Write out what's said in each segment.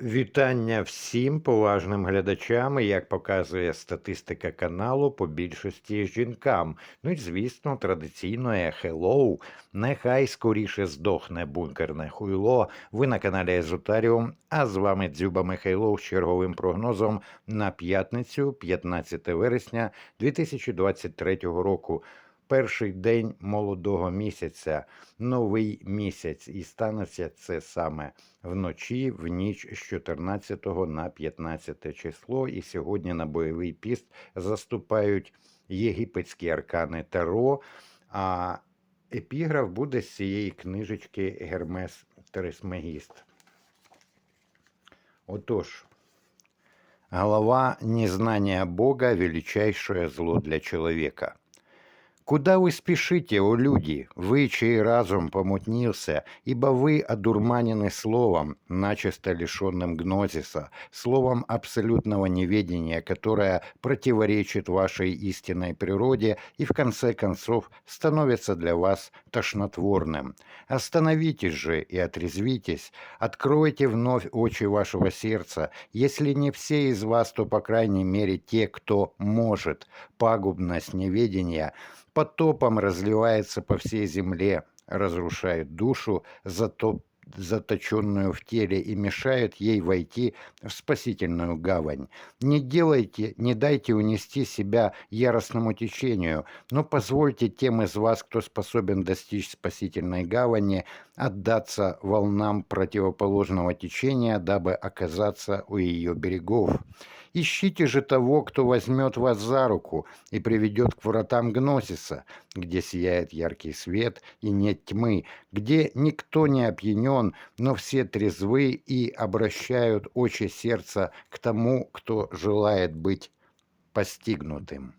Вітання всім поважним глядачам. Як показує статистика каналу, по більшості жінкам. Ну і звісно, традиційно hello. Нехай скоріше здохне бункерне хуйло. Ви на каналі Езотаріум. А з вами Дзюба Михайлов з черговим прогнозом на п'ятницю, 15 вересня 2023 року. Перший день молодого місяця, новий місяць, і станеться це саме вночі, в ніч з 14 на 15 число. І сьогодні на бойовий піст заступають єгипетські аркани Таро. А епіграф буде з цієї книжечки Гермес Трисмегіст. Отож, голова незнания Бога – величайшее зло для человека – Куда вы спешите, о люди, вы, чей разум помутнился, ибо вы одурманены словом, начисто лишенным гнозиса, словом абсолютного неведения, которое противоречит вашей истинной природе и в конце концов становится для вас тошнотворным. Остановитесь же и отрезвитесь, откройте вновь очи вашего сердца, если не все из вас, то по крайней мере те, кто может. Пагубность неведения – потопом разливается по всей земле, разрушает душу, зато заточенную в теле и мешает ей войти в спасительную гавань. Не делайте, не дайте унести себя яростному течению, но позвольте тем из вас, кто способен достичь спасительной гавани, отдаться волнам противоположного течения, дабы оказаться у ее берегов. Ищите же того, кто возьмет вас за руку и приведет к вратам Гносиса, где сияет яркий свет и нет тьмы, где никто не опьянен, но все трезвы и обращают очи сердца к тому, кто желает быть постигнутым.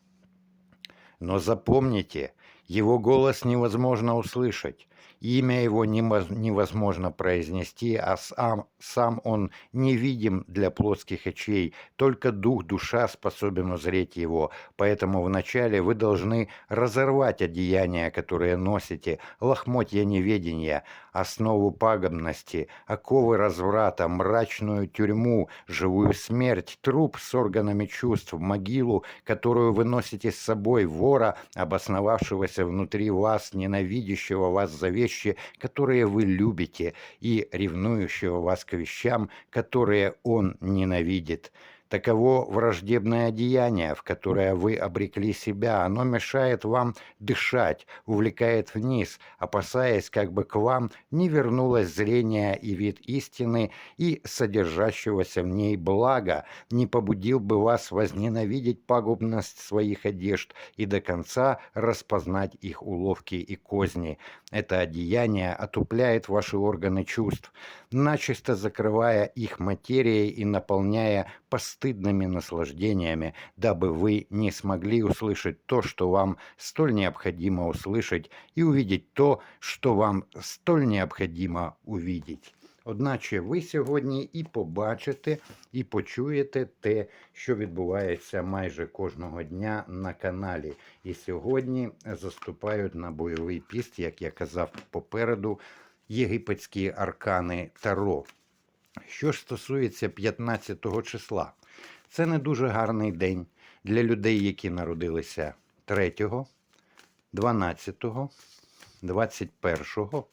Но запомните, его голос невозможно услышать, имя его невозможно произнести, а сам, сам он невидим для плотских очей, только дух, душа способен узреть его, поэтому вначале вы должны разорвать одеяния, которые носите, лохмотья неведения, основу пагубности, оковы разврата, мрачную тюрьму, живую смерть, труп с органами чувств, могилу, которую вы носите с собой, вора, обосновавшегося внутри вас, ненавидящего вас за вещи, которые вы любите, и ревнующего вас к вещам, которые он ненавидит. Таково враждебное одеяние, в которое вы обрекли себя. Оно мешает вам дышать, увлекает вниз, опасаясь, как бы к вам не вернулось зрение и вид истины и содержащегося в ней блага, не побудил бы вас возненавидеть пагубность своих одежд и до конца распознать их уловки и козни. Это одеяние отупляет ваши органы чувств, начисто закрывая их материей и наполняя постыдными наслаждениями, дабы вы не смогли услышать то, что вам столь необходимо услышать, и увидеть то, что вам столь необходимо увидеть. Одначе ви сьогодні і побачите, і почуєте те, що відбувається майже кожного дня на каналі. І сьогодні заступають на бойовий піст, як я казав попереду, єгипетські аркани Таро. Що ж стосується 15 числа, це не дуже гарний день для людей, які народилися 3, 12, 21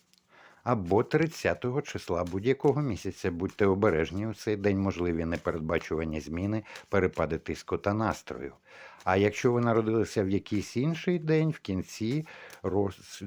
або 30 числа будь-якого місяця. Будьте обережні у цей день можливі непередбачувані зміни, перепади тиску та настрою. А якщо ви народилися в якийсь інший день, в кінці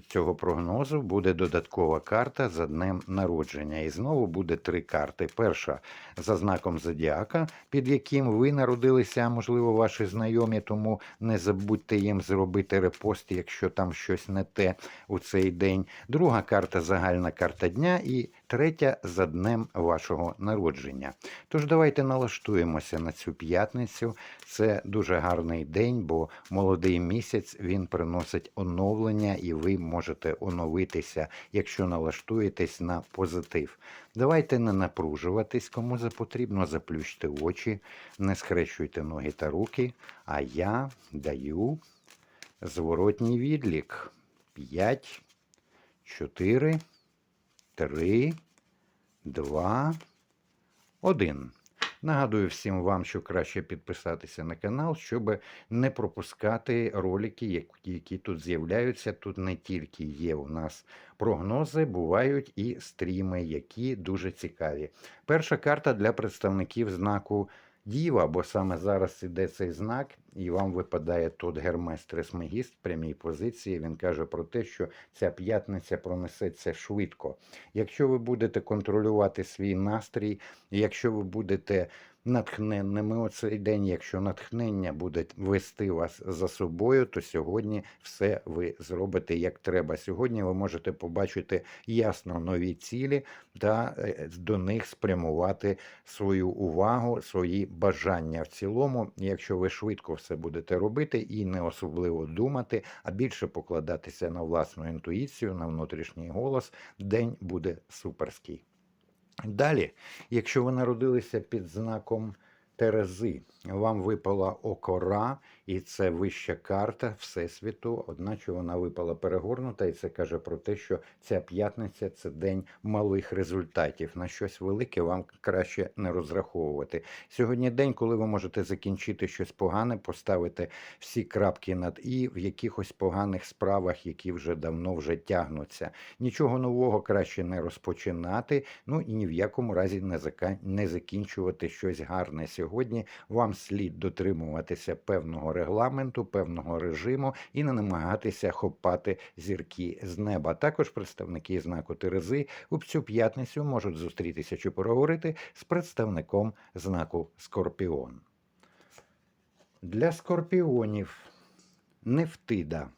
цього прогнозу буде додаткова карта за днем народження. І знову буде три карти. Перша за знаком зодіака, під яким ви народилися, можливо, ваші знайомі, тому не забудьте їм зробити репост, якщо там щось не те у цей день. Друга карта загальна карта дня. і третя за днем вашого народження. Тож давайте налаштуємося на цю п'ятницю. Це дуже гарний день, бо молодий місяць він приносить оновлення, і ви можете оновитися, якщо налаштуєтесь на позитив. Давайте не напружуватись, кому потрібно, заплющте очі, не схрещуйте ноги та руки. А я даю зворотній відлік. 5, 4, Три, два, 1. Нагадую всім вам, що краще підписатися на канал, щоб не пропускати ролики, які тут з'являються. Тут не тільки є у нас прогнози, бувають і стріми, які дуже цікаві. Перша карта для представників знаку Діва, бо саме зараз іде цей знак, і вам випадає тут Гермес Трисмегіст в прямій позиції. Він каже про те, що ця п'ятниця пронесеться швидко. Якщо ви будете контролювати свій настрій, якщо ви будете натхненними у цей день, якщо натхнення буде вести вас за собою, то сьогодні все ви зробите як треба. Сьогодні ви можете побачити ясно нові цілі та е, до них спрямувати свою увагу, свої бажання в цілому. Якщо ви швидко все будете робити і не особливо думати, а більше покладатися на власну інтуїцію, на внутрішній голос, день буде суперський. Далі, якщо ви народилися під знаком Терези, вам випала окора, і це вища карта Всесвіту, одначе вона випала перегорнута, і це каже про те, що ця п'ятниця це день малих результатів. На щось велике вам краще не розраховувати. Сьогодні день, коли ви можете закінчити щось погане, поставити всі крапки над і в якихось поганих справах, які вже давно вже тягнуться. Нічого нового краще не розпочинати, ну і ні в якому разі не не закінчувати щось гарне. Сьогодні вам слід дотримуватися певного регламенту, певного режиму і не намагатися хопати зірки з неба. Також представники знаку Терези у цю п'ятницю можуть зустрітися чи поговорити з представником знаку Скорпіон. Для скорпіонів Нефтида.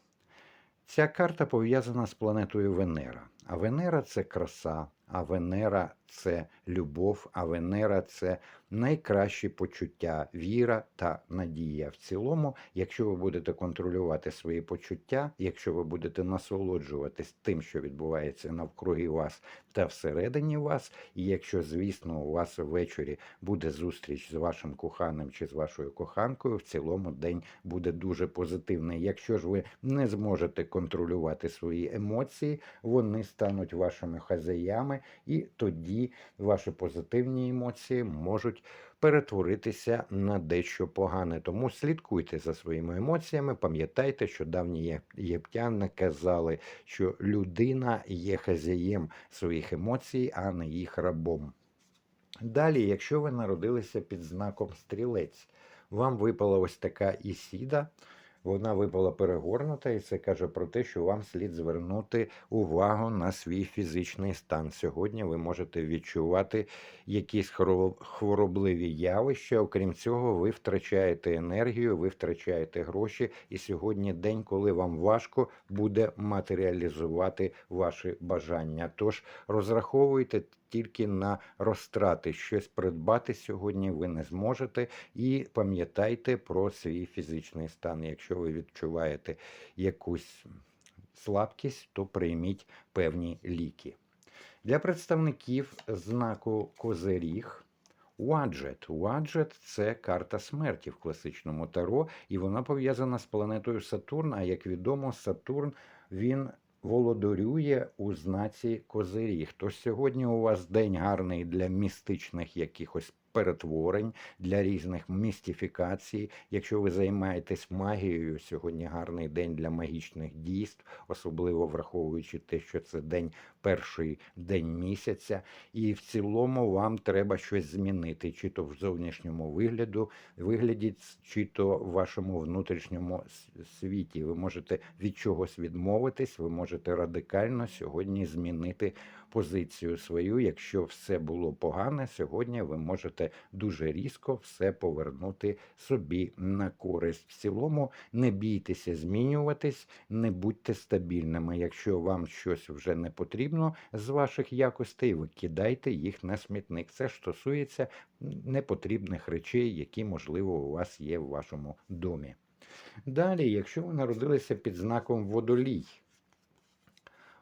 Ця карта пов'язана з планетою Венера. А Венера це краса, а Венера це любов, а Венера це найкращі почуття, віра та надія. В цілому, якщо ви будете контролювати свої почуття, якщо ви будете насолоджуватись тим, що відбувається навкруги вас та всередині вас, і якщо, звісно, у вас ввечері буде зустріч з вашим коханим чи з вашою коханкою, в цілому день буде дуже позитивний. Якщо ж ви не зможете контролювати свої емоції, вони стануть вашими хазяями, і тоді ваші позитивні емоції можуть перетворитися на дещо погане. Тому слідкуйте за своїми емоціями. Пам'ятайте, що давні єптяни казали, що людина є хазяєм своїх емоцій, а не їх рабом. Далі, якщо ви народилися під знаком стрілець, вам випала ось така Ісіда. Вона випала перегорнута, і це каже про те, що вам слід звернути увагу на свій фізичний стан. Сьогодні ви можете відчувати якісь хворобливі явища. Окрім цього, ви втрачаєте енергію, ви втрачаєте гроші. І сьогодні день, коли вам важко буде матеріалізувати ваші бажання. Тож розраховуйте тільки на розтрати. Щось придбати сьогодні ви не зможете. І пам'ятайте про свій фізичний стан. Якщо ви відчуваєте якусь слабкість, то прийміть певні ліки. Для представників знаку Козиріг. Уаджет. Уаджет це карта смерті в класичному таро, і вона пов'язана з планетою Сатурн. А як відомо, Сатурн він володарює у знаці Козиріг. Тож сьогодні у вас день гарний для містичних якихось перетворень, для різних містифікацій. Якщо ви займаєтесь магією, сьогодні гарний день для магічних дійств, особливо враховуючи те, що це день перший день місяця, і в цілому вам треба щось змінити, чи то в зовнішньому вигляду, вигляді, чи то в вашому внутрішньому світі. Ви можете від чогось відмовитись, ви можете радикально сьогодні змінити позицію свою. Якщо все було погане, сьогодні ви можете дуже різко все повернути собі на користь. В цілому не бійтеся змінюватись, не будьте стабільними. Якщо вам щось вже не потрібно з ваших якостей, викидайте їх на смітник. Це ж стосується непотрібних речей, які, можливо, у вас є в вашому домі. Далі, якщо ви народилися під знаком водолій,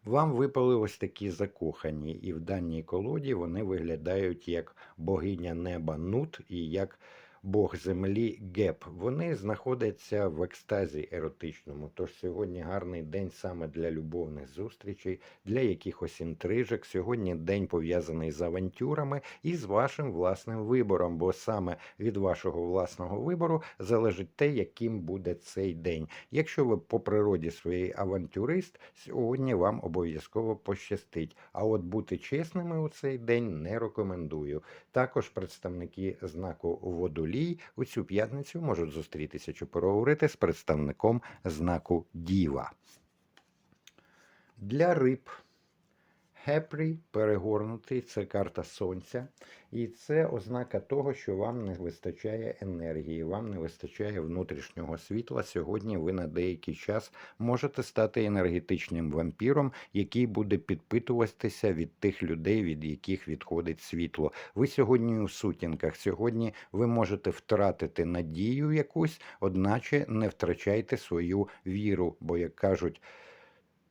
вам випали ось такі закохані, і в даній колоді вони виглядають як богиня неба Нут і як бог землі Геп. Вони знаходяться в екстазі еротичному. Тож сьогодні гарний день саме для любовних зустрічей, для якихось інтрижок. Сьогодні день пов'язаний з авантюрами і з вашим власним вибором, бо саме від вашого власного вибору залежить те, яким буде цей день. Якщо ви по природі своїй авантюрист, сьогодні вам обов'язково пощастить. А от бути чесними у цей день не рекомендую. Також представники знаку водолій у цю п'ятницю можуть зустрітися чи поговорити з представником знаку Діва. Для риб Хепрі перегорнутий це карта сонця, і це ознака того, що вам не вистачає енергії, вам не вистачає внутрішнього світла. Сьогодні ви на деякий час можете стати енергетичним вампіром, який буде підпитуватися від тих людей, від яких відходить світло. Ви сьогодні у сутінках. Сьогодні ви можете втратити надію якусь, одначе не втрачайте свою віру, бо як кажуть.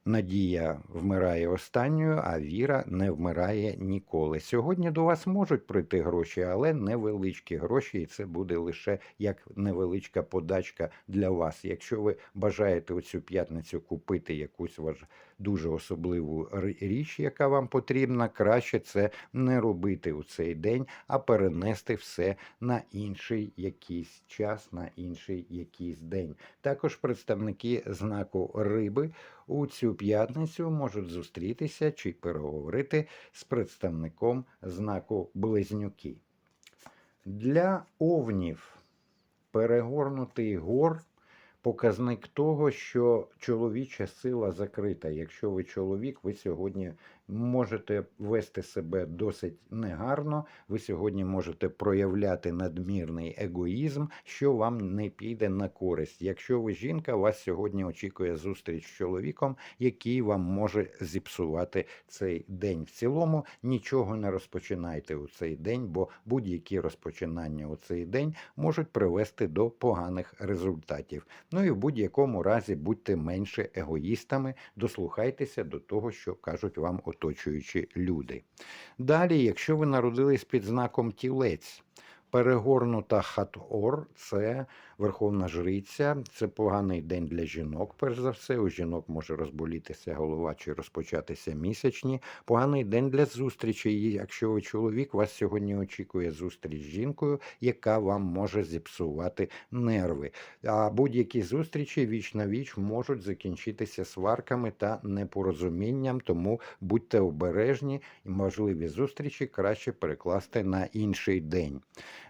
Надія вмирає останньою, а віра не вмирає ніколи. Сьогодні до вас можуть прийти гроші, але невеличкі гроші, і це буде лише як невеличка подачка для вас. Якщо ви бажаєте у цю п'ятницю купити якусь важ дуже особливу річ, яка вам потрібна, краще це не робити у цей день, а перенести все на інший якийсь час, на інший якийсь день. Також представники знаку риби у цю п'ятницю можуть зустрітися чи переговорити з представником знаку Близнюки. Для овнів перегорнутий гор показник того, що чоловіча сила закрита. Якщо ви чоловік, ви сьогодні можете вести себе досить негарно. Ви сьогодні можете проявляти надмірний егоїзм, що вам не піде на користь. Якщо ви жінка, вас сьогодні очікує зустріч з чоловіком, який вам може зіпсувати цей день. В цілому нічого не розпочинайте у цей день, бо будь-які розпочинання у цей день можуть привести до поганих результатів. Ну і в будь-якому разі будьте менше егоїстами, дослухайтеся до того, що кажуть вам оточуючі люди. Далі, якщо ви народились під знаком тілець, перегорнута хат-ор це верховна жриця, це поганий день для жінок. Перш за все, у жінок може розболітися голова чи розпочатися місячні. Поганий день для зустрічі. Якщо ви чоловік, вас сьогодні очікує зустріч з жінкою, яка вам може зіпсувати нерви. А будь-які зустрічі віч на віч можуть закінчитися сварками та непорозумінням, тому будьте обережні і можливі зустрічі краще перекласти на інший день.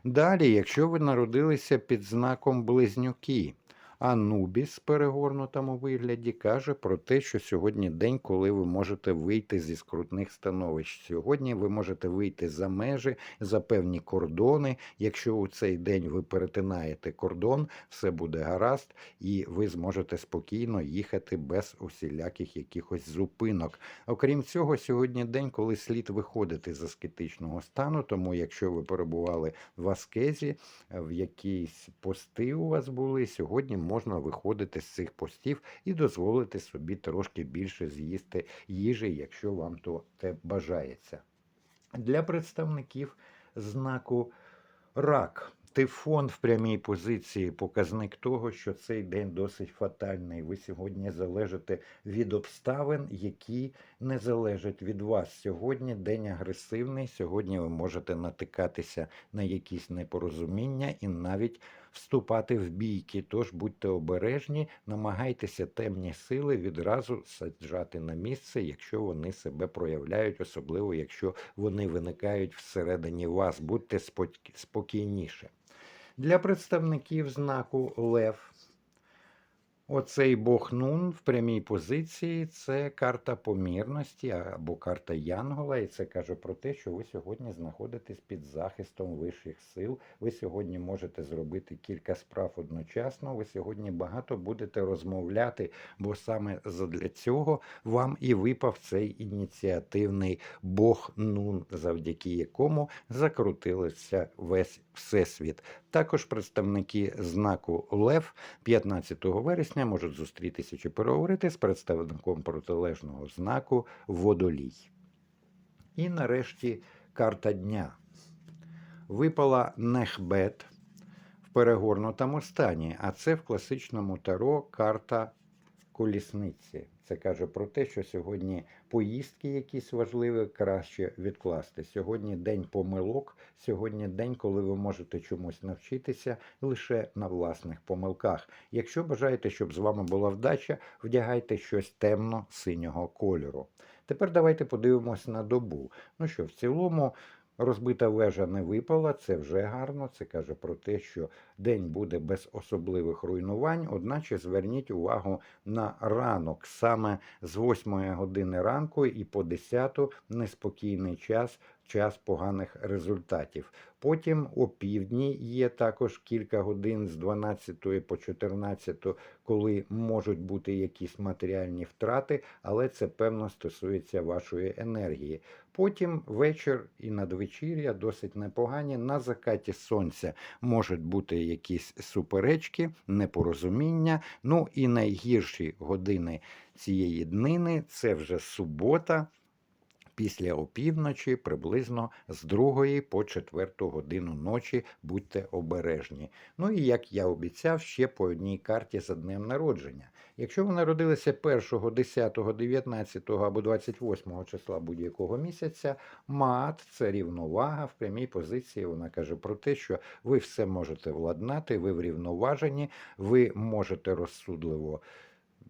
Далі, якщо ви народилися під знаком близнюки, Анубіс перегорнутому вигляді каже про те, що сьогодні день, коли ви можете вийти зі скрутних становищ. Сьогодні ви можете вийти за межі, за певні кордони. Якщо у цей день ви перетинаєте кордон, все буде гаразд, і ви зможете спокійно їхати без усіляких якихось зупинок. Окрім цього, сьогодні день, коли слід виходити з аскетичного стану. Тому, якщо ви перебували в аскезі, в якісь пости у вас були, сьогодні можна виходити з цих постів і дозволити собі трошки більше з'їсти їжі, якщо вам то те бажається. Для представників знаку рак. Тифон в прямій позиції показник того, що цей день досить фатальний. Ви сьогодні залежите від обставин, які не залежать від вас. Сьогодні день агресивний. Сьогодні ви можете натикатися на якісь непорозуміння і навіть вступати в бійки. Тож будьте обережні, намагайтеся темні сили відразу саджати на місце, якщо вони себе проявляють, особливо якщо вони виникають всередині вас. Будьте спок- спокійніше. Для представників знаку Лев. Оцей Бог Нун в прямій позиції це карта помірності або карта Янгола, і це каже про те, що ви сьогодні знаходитесь під захистом вищих сил. Ви сьогодні можете зробити кілька справ одночасно. Ви сьогодні багато будете розмовляти, бо саме для цього вам і випав цей ініціативний Бог Нун, завдяки якому закрутилися весь всесвіт. Також представники знаку Лев 15 вересня можуть зустрітися чи переговорити з представником протилежного знаку Водолій. І нарешті карта дня. Випала Нехбет. в перегорнутому стані. А це в класичному таро карта колісниці. Це каже про те, що сьогодні поїздки якісь важливі краще відкласти. Сьогодні день помилок, сьогодні день, коли ви можете чомусь навчитися лише на власних помилках. Якщо бажаєте, щоб з вами була вдача, вдягайте щось темно-синього кольору. Тепер давайте подивимось на добу. Ну що, в цілому. Розбита вежа не випала, це вже гарно. Це каже про те, що день буде без особливих руйнувань. Одначе зверніть увагу на ранок, саме з 8 години ранку і по 10 неспокійний час, час поганих результатів. Потім о півдні є також кілька годин з 12 по 14, коли можуть бути якісь матеріальні втрати, але це певно стосується вашої енергії. Потім вечір і надвечір'я досить непогані. На закаті сонця можуть бути якісь суперечки, непорозуміння. Ну і найгірші години цієї днини це вже субота. Після опівночі, приблизно з 2 по 4 годину ночі будьте обережні. Ну і як я обіцяв, ще по одній карті за днем народження. Якщо ви народилися 1, 10, 19 або 28 числа будь-якого місяця, мат це рівновага в прямій позиції. Вона каже про те, що ви все можете владнати, ви врівноважені, ви можете розсудливо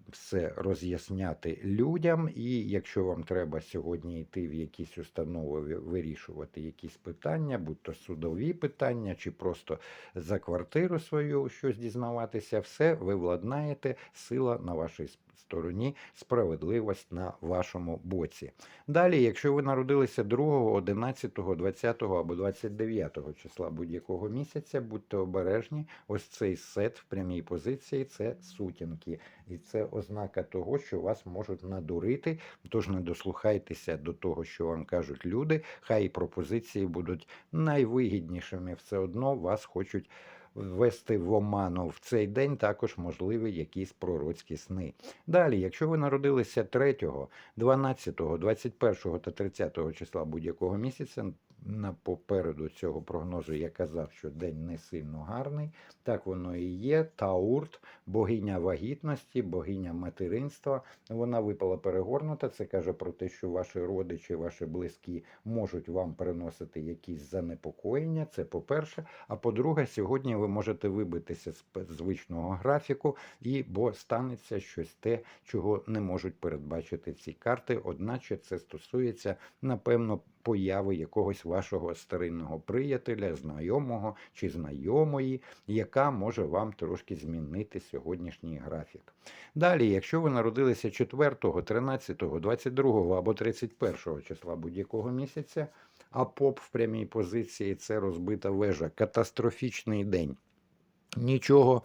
все роз'ясняти людям, і якщо вам треба сьогодні йти в якісь установи вирішувати якісь питання, будь то судові питання, чи просто за квартиру свою щось дізнаватися, все ви владнаєте, сила на вашій с- стороні, справедливість на вашому боці. Далі, якщо ви народилися 2, 11, 20 або 29 числа будь-якого місяця, будьте обережні. Ось цей сет в прямій позиції це сутінки. І це ознака того, що вас можуть надурити. Тож не дослухайтеся до того, що вам кажуть люди. Хай і пропозиції будуть найвигіднішими. Все одно вас хочуть ввести в оману в цей день. Також можливі якісь пророцькі сни. Далі, якщо ви народилися 3, 12, 21 та 30 числа будь-якого місяця. На попереду цього прогнозу я казав, що день не сильно гарний. Так воно і є. Таурт, богиня вагітності, богиня материнства. Вона випала перегорнута. Це каже про те, що ваші родичі, ваші близькі можуть вам приносити якісь занепокоєння. Це по-перше. А по-друге, сьогодні ви можете вибитися з звичного графіку, і бо станеться щось те, чого не можуть передбачити ці карти. Одначе це стосується, напевно, появи якогось вашого старинного приятеля, знайомого чи знайомої, яка може вам трошки змінити сьогоднішній графік. Далі, якщо ви народилися 4, 13, 22 або 31 числа будь-якого місяця, а поп в прямій позиції це розбита вежа, катастрофічний день. Нічого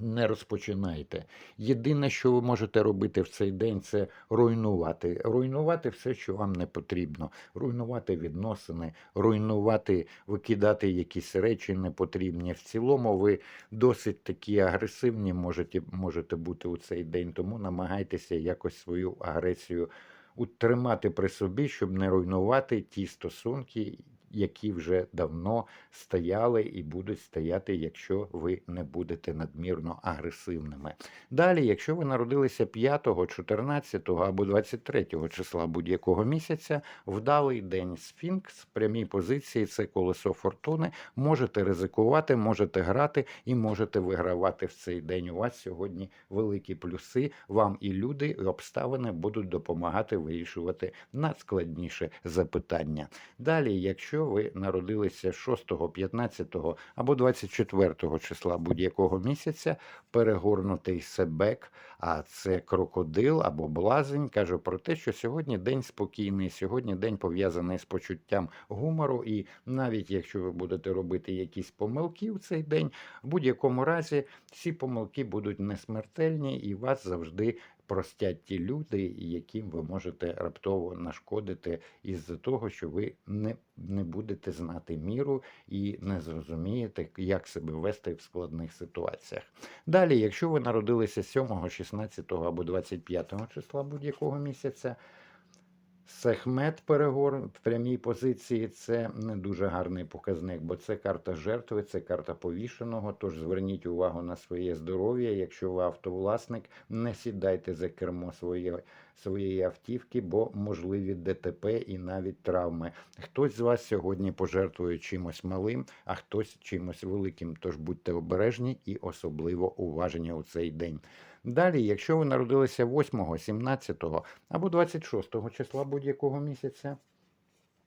не розпочинайте. Єдине, що ви можете робити в цей день, це руйнувати. Руйнувати все, що вам не потрібно. Руйнувати відносини, руйнувати, викидати якісь речі непотрібні. В цілому ви досить такі агресивні можете, можете бути у цей день, тому намагайтеся якось свою агресію утримати при собі, щоб не руйнувати ті стосунки, які вже давно стояли і будуть стояти, якщо ви не будете надмірно агресивними. Далі, якщо ви народилися 5, 14 або 23 числа будь-якого місяця, вдалий день Сфінкс, прямій позиції це колесо фортуни. Можете ризикувати, можете грати і можете вигравати в цей день. У вас сьогодні великі плюси. Вам і люди, і обставини будуть допомагати вирішувати надскладніше запитання. Далі, якщо ви народилися 6, 15 або 24 числа будь-якого місяця, перегорнутий себек, а це крокодил або блазень, каже про те, що сьогодні день спокійний, сьогодні день пов'язаний з почуттям гумору, і навіть якщо ви будете робити якісь помилки в цей день, в будь-якому разі ці помилки будуть не смертельні і вас завжди простять ті люди, яким ви можете раптово нашкодити із-за того, що ви не, не будете знати міру і не зрозумієте, як себе вести в складних ситуаціях. Далі, якщо ви народилися 7, 16 або 25 числа будь-якого місяця, Сехмет перегор в прямій позиції це не дуже гарний показник, бо це карта жертви, це карта повішеного. Тож зверніть увагу на своє здоров'я. Якщо ви автовласник, не сідайте за кермо своєї, своєї автівки, бо можливі ДТП і навіть травми. Хтось з вас сьогодні пожертвує чимось малим, а хтось чимось великим. Тож будьте обережні і особливо уважні у цей день. Далі, якщо ви народилися 8, 17 або 26 числа будь-якого місяця,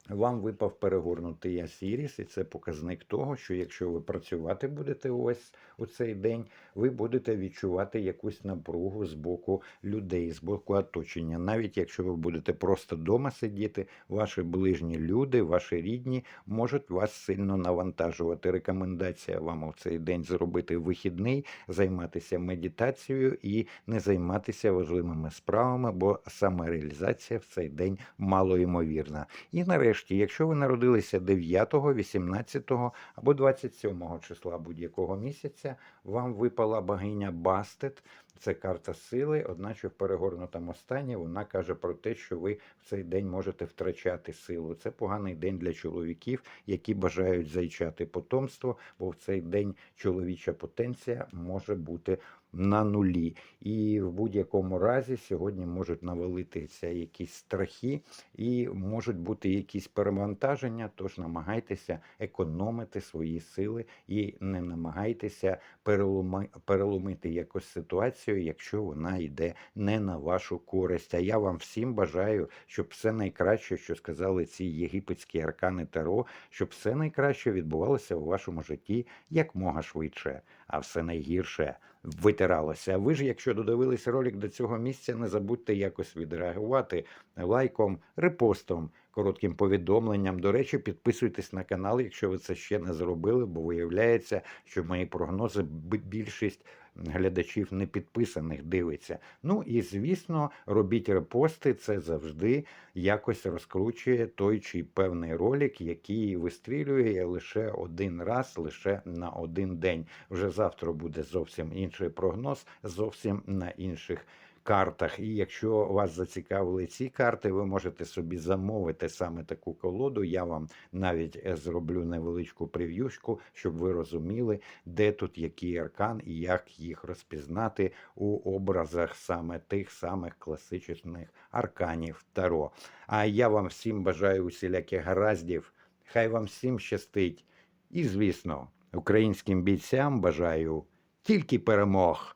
вам випав перегорнутий Асіріс, і це показник того, що якщо ви працювати будете ось у цей день, ви будете відчувати якусь напругу з боку людей, з боку оточення. Навіть якщо ви будете просто вдома сидіти, ваші ближні люди, ваші рідні можуть вас сильно навантажувати. Рекомендація вам у цей день зробити вихідний, займатися медитацією і не займатися важливими справами, бо самореалізація в цей день малоймовірна. І нарешті, якщо ви народилися 9, 18 або 27 числа будь-якого місяця, вам випала богиня Бастет. Це карта сили, одначе в перегорнутому стані вона каже про те, що ви в цей день можете втрачати силу. Це поганий день для чоловіків, які бажають зайчати потомство, бо в цей день чоловіча потенція може бути на нулі. І в будь-якому разі сьогодні можуть навалитися якісь страхи і можуть бути якісь перевантаження. Тож намагайтеся економити свої сили і не намагайтеся переломити якусь ситуацію, якщо вона йде не на вашу користь. А я вам всім бажаю, щоб все найкраще, що сказали ці єгипетські аркани Таро, щоб все найкраще відбувалося у вашому житті якмога швидше, а все найгірше витиралося. А ви ж, якщо додивилися ролик до цього місця, не забудьте якось відреагувати лайком, репостом, коротким повідомленням. До речі, підписуйтесь на канал, якщо ви це ще не зробили, бо виявляється, що мої прогнози більшість глядачів не підписаних дивиться. Ну і звісно, робіть репости, це завжди якось розкручує той чи певний ролик, який вистрілює лише один раз, лише на один день. Вже завтра буде зовсім інший прогноз, зовсім на інших. Картах, і якщо вас зацікавили ці карти, ви можете собі замовити саме таку колоду. Я вам навіть е, зроблю невеличку прев'юшку, щоб ви розуміли, де тут який аркан і як їх розпізнати у образах саме тих самих класичних арканів Таро. А я вам всім бажаю усіляких гараздів. Хай вам всім щастить. І, звісно, українським бійцям бажаю тільки перемог.